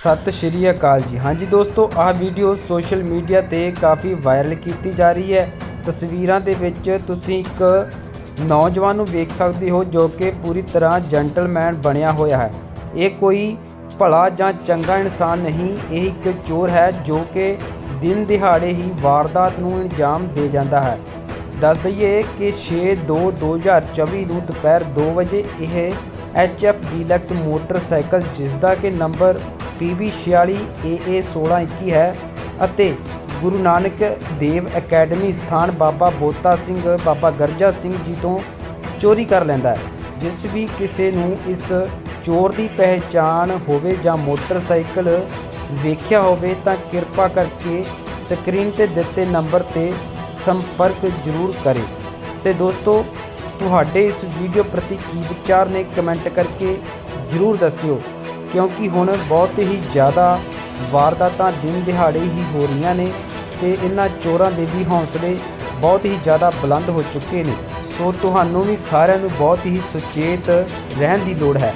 ਸਤਿ ਸ਼੍ਰੀ ਅਕਾਲ ਜੀ। ਹਾਂਜੀ ਦੋਸਤੋ, ਆਹ ਵੀਡੀਓ ਸੋਸ਼ਲ ਮੀਡੀਆ ਤੇ ਕਾਫੀ ਵਾਇਰਲ ਕੀਤੀ ਜਾ ਰਹੀ ਹੈ। ਤਸਵੀਰਾਂ ਦੇ ਵਿੱਚ ਤੁਸੀਂ ਇੱਕ ਨੌਜਵਾਨ ਨੂੰ ਵੇਖ ਸਕਦੇ ਹੋ ਜੋ ਕਿ ਪੂਰੀ ਤਰ੍ਹਾਂ ਜੈਂਟਲਮੈਨ ਬਣਿਆ ਹੋਇਆ ਹੈ। ਇਹ ਕੋਈ ਭਲਾ ਜਾਂ ਚੰਗਾ ਇਨਸਾਨ ਨਹੀਂ, ਇਹ ਇੱਕ ਚੋਰ ਹੈ ਜੋ ਕਿ ਦਿਨ ਦਿਹਾੜੇ ਹੀ ਵਾਰਦਾਤ ਨੂੰ ਅੰਜਾਮ ਦੇ ਜਾਂਦਾ ਹੈ। ਦੱਸ ਦਈਏ ਕਿ 6/2/2024 ਨੂੰ ਦੁਪਹਿਰ 2 ਵਜੇ ਇਹ ਐਚਐਫ ਡੀਲਕਸ ਮੋਟਰਸਾਈਕਲ ਜਿਸ ਦਾ ਕਿ ਨੰਬਰ PV46AA1621 ਹੈ ਅਤੇ ਗੁਰੂ ਨਾਨਕ ਦੇਵ ਅਕੈਡਮੀ ਸਥਾਨ ਬਾਬਾ ਬੋਤਾ ਸਿੰਘ, ਬਾਬਾ ਗਰਜਾ ਸਿੰਘ ਜੀ ਤੋਂ ਚੋਰੀ ਕਰ ਲੈਂਦਾ ਹੈ, ਜਿਸ ਵੀ ਕਿਸੇ ਨੂੰ ਇਸ ਚੋਰ ਦੀ ਪਹਿਚਾਣ ਹੋਵੇ ਜਾਂ ਮੋਟਰਸਾਈਕਲ ਵੇਖਿਆ ਹੋਵੇ ਤਾਂ ਕਿਰਪਾ ਕਰਕੇ ਸਕਰੀਨ ਤੇ ਦਿੱਤੇ ਨੰਬਰ ਤੇ ਸੰਪਰਕ ਜ਼ਰੂਰ ਕਰੇ। ਤੇ ਦੋਸਤੋ, ਤੁਹਾਡੇ ਇਸ ਵੀਡੀਓ ਪ੍ਰਤੀ ਕੀ ਵਿਚਾਰ ਨੇ ਕਮੈਂਟ ਕਰਕੇ ਜ਼ਰੂਰ ਦੱਸਿਓ। ਕਿਉਂਕਿ ਹੁਣ ਬਹੁਤ ਹੀ ਜ਼ਿਆਦਾ ਵਾਰਦਾਤਾਂ ਦਿਨ ਦਿਹਾੜੇ ਹੀ ਹੋ ਰਹੀਆਂ ਨੇ ਤੇ ਇਹਨਾਂ ਚੋਰਾਂ ਦੇ ਵੀ ਹੌਸਲੇ ਬਹੁਤ ਹੀ ਜ਼ਿਆਦਾ ਬੁਲੰਦ ਹੋ ਚੁੱਕੇ ਨੇ। ਸੋ ਤੁਹਾਨੂੰ ਵੀ ਸਾਰਿਆਂ ਨੂੰ ਬਹੁਤ ਹੀ ਸੁਚੇਤ ਰਹਿਣ ਦੀ ਲੋੜ ਹੈ।